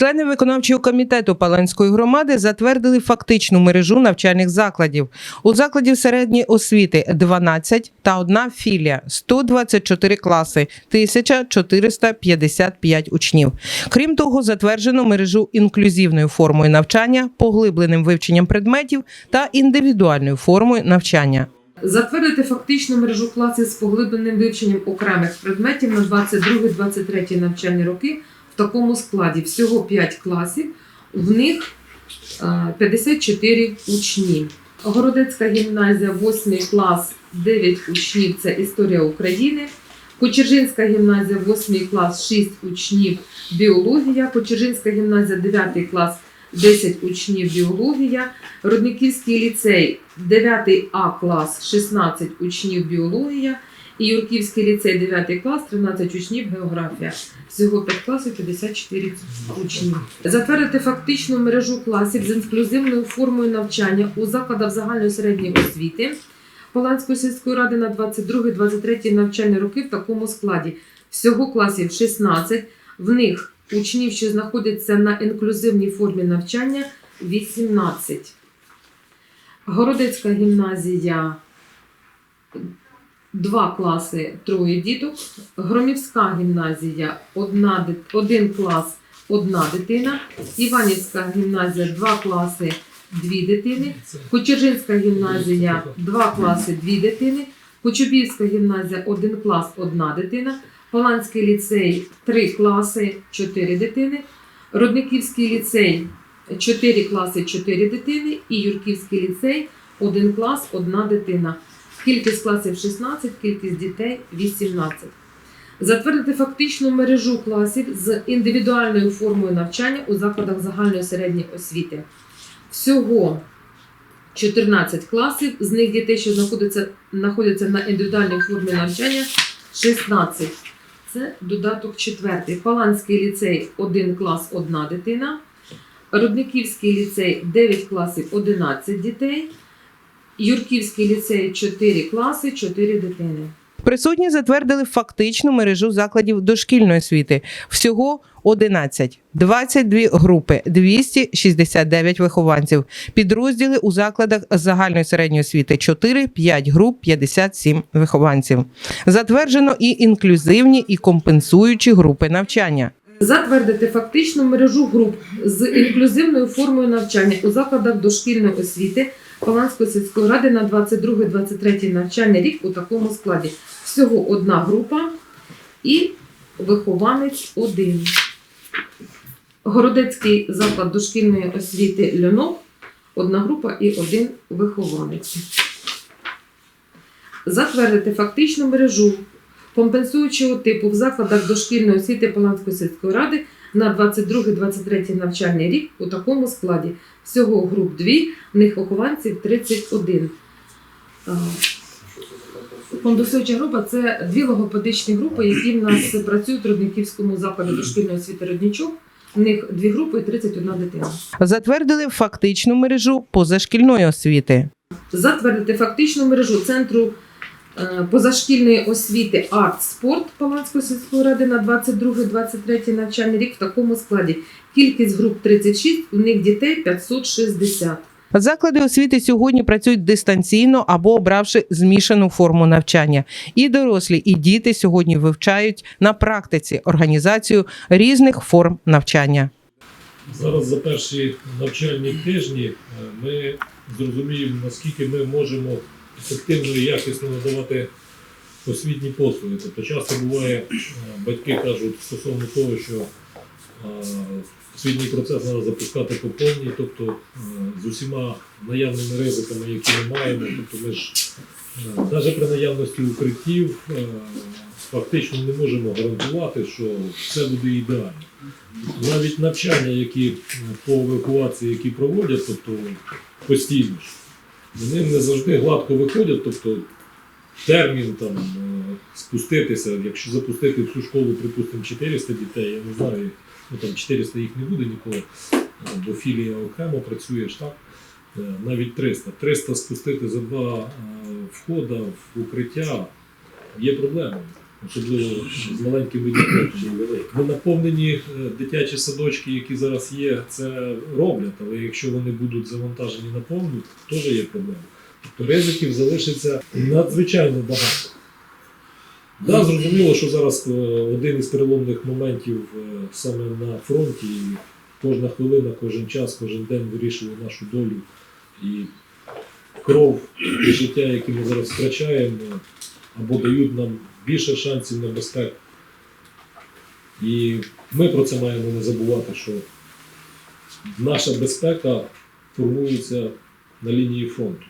Члени виконавчого комітету Паланської громади затвердили фактичну мережу навчальних закладів. У закладів середньої освіти 12 та одна філія 124 класи, 1455 учнів. Крім того, затверджено мережу інклюзивною формою навчання, поглибленим вивченням предметів та індивідуальною формою навчання. Затвердити фактичну мережу класів з поглибленим вивченням окремих предметів на 22-23 навчальні роки такому складі. Всього 5 класів, в них е, 54 учні. Городецька гімназія, 8 клас, 9 учнів це історія України. Кочержинська гімназія, 8 клас, 6 учнів біологія. Кочержинська гімназія, 9 клас, 10 учнів біологія. Родниківський ліцей 9 А клас 16 учнів біологія і Юрківський ліцей 9 клас 13 учнів географія. Всього 5 класів 54 учнів. Затвердити фактичну мережу класів з інклюзивною формою навчання у закладах загальної середньої освіти Паланської сільської ради на 22-23 навчальні роки в такому складі. Всього класів 16, в них учнів, що знаходяться на інклюзивній формі навчання 18. Городецька гімназія два класи, троє діток. Громівська гімназія одна, один клас, одна дитина. Іванівська гімназія два класи, дві дитини. Кочержинська гімназія два класи, дві дитини. Кочубівська гімназія один клас, одна дитина. Паланський ліцей три класи, чотири дитини. Родниківський ліцей 4 класи, 4 дитини, і Юрківський ліцей 1 клас, 1 дитина. Кількість класів 16, кількість дітей 18. Затвердити фактичну мережу класів з індивідуальною формою навчання у закладах загальної середньої освіти. Всього 14 класів, з них дітей, що знаходяться, знаходяться на індивідуальній формі навчання 16. Це додаток четвертий. Паланський ліцей 1 клас, 1 дитина. Рудниківський ліцей 9 класів 11 дітей. Юрківський ліцей 4 класи, 4 дитини. Присутні затвердили фактичну мережу закладів дошкільної освіти. Всього 11, 22 групи, 269 вихованців. Підрозділи у закладах загальної середньої освіти 4, 5 груп, 57 вихованців. Затверджено і інклюзивні, і компенсуючі групи навчання. Затвердити фактичну мережу груп з інклюзивною формою навчання у закладах дошкільної освіти Паланської сільської ради на 22-23 навчальний рік у такому складі. Всього одна група і вихованець один. Городецький заклад дошкільної освіти Льонок, одна група і один вихованець. Затвердити фактичну мережу компенсуючого типу в закладах дошкільної освіти Паланської сільської ради на 22-23 навчальний рік у такому складі. Всього груп 2, в них вихованців 31. А, Компенсуюча група це дві логопедичні групи, які в нас працюють в Родниківському закладі дошкільної освіти Роднічок. В них дві групи і 31 дитина. Затвердили фактичну мережу позашкільної освіти. затвердити фактичну мережу центру позашкільної освіти арт спорт Паланської сільської ради на 22-23 навчальний рік в такому складі. Кількість груп 36, у них дітей 560. Заклади освіти сьогодні працюють дистанційно або обравши змішану форму навчання. І дорослі, і діти сьогодні вивчають на практиці організацію різних форм навчання. Зараз за перші навчальні тижні е, ми зрозуміємо, наскільки ми можемо ефективно і якісно надавати освітні послуги. Тобто часто буває, е, батьки кажуть стосовно того, що е, освітній процес треба запускати по повній, тобто е, з усіма наявними ризиками, які ми маємо. Тобто ми ж навіть при наявності укриттів фактично не можемо гарантувати, що все буде ідеально навіть навчання, які по евакуації, які проводять, тобто постійно вони не завжди гладко виходять, тобто термін там е, спуститися, якщо запустити всю школу, припустимо, 400 дітей, я не знаю, ну там 400 їх не буде ніколи, е, бо філія окремо працює ж так. е, Навіть 300. 300 спустити за два входа в укриття є проблемою. Особливо з маленькими дітьми. Ну, наповнені е, дитячі садочки, які зараз є, це роблять, але якщо вони будуть завантажені на повну, теж є проблема. Тобто ризиків залишиться надзвичайно багато. Да, зрозуміло, що зараз е, один із переломних моментів е, саме на фронті, кожна хвилина, кожен час, кожен день вирішує нашу долю. І кров і життя, які ми зараз втрачаємо, або дають нам більше шансів на безпеку. І ми про це маємо не забувати, що наша безпека формується на лінії фронту.